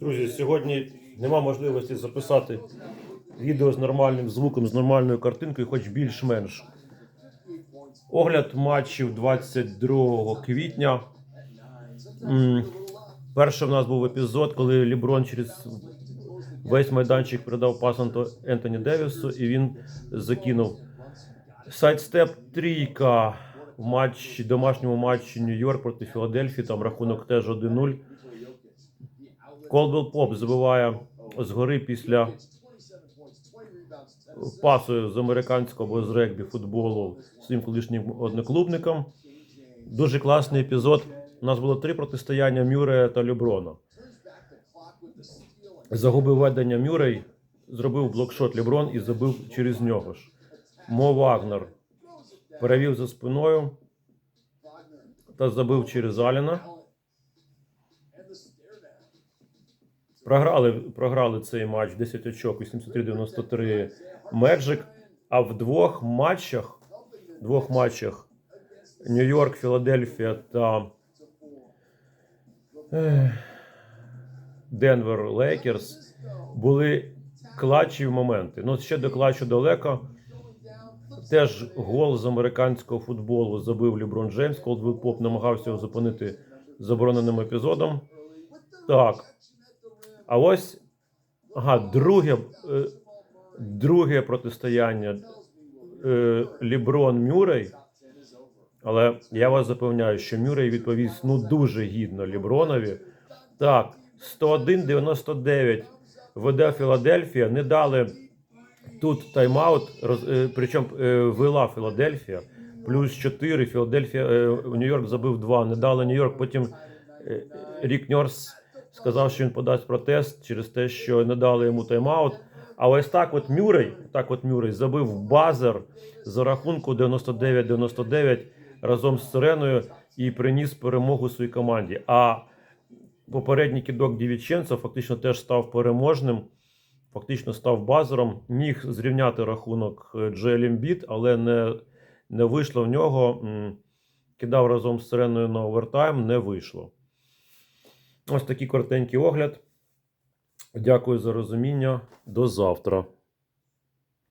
Друзі, сьогодні нема можливості записати відео з нормальним звуком, з нормальною картинкою, хоч більш-менш. Огляд матчів 22 квітня. Перший в нас був епізод, коли Ліброн через весь майданчик передав пас Ентоні Девісу, і він закинув сайдстеп трійка в матчі, домашньому матчі Нью-Йорк проти Філадельфії. Там рахунок теж 1-0. Колбел Поп забиває згори після пасу з американського або з регбі футболу своїм колишнім одноклубникам. Дуже класний епізод. У нас було три протистояння Мюрея та Леброна. Загубив ведення Мюррей, зробив блокшот Леброн і забив через нього ж. Мо Вагнер перевів за спиною та забив через Аліна. Програли, програли цей матч 10 очок 83-93 Меджик. А в двох матчах, двох матчах Нью-Йорк, Філадельфія та Денвер Лейкерс були клатчі моменти. Ну, ще до клатчу далеко. Теж гол з американського футболу забив Ліброн Джеймс. Колдвіл Поп намагався його зупинити забороненим епізодом. Так. А ось ага, друге, е, друге протистояння е, Ліброн Мюррей. Але я вас запевняю, що Мюррей відповість ну дуже гідно Лібронові. Так, 101-99 веде Філадельфія. Не дали тут тайм-аут, е, причому вела Філадельфія. Плюс 4. Філадельфія Нью-Йорк забив 2. Не дали Нью-Йорк. Потім Рік Ньорс сказав, що він подасть протест через те, що не дали йому тайм-аут. А ось так от Мюррей, так от Мюррей забив базер за рахунку 99-99 разом з Сиреною і приніс перемогу своїй команді. А попередній кидок Дівіченця фактично теж став переможним, фактично став базером. Міг зрівняти рахунок е, Джоель але не, не вийшло в нього. Кидав разом з Сиреною на овертайм, не вийшло. Ось такий коротенький огляд. Дякую за розуміння. До завтра.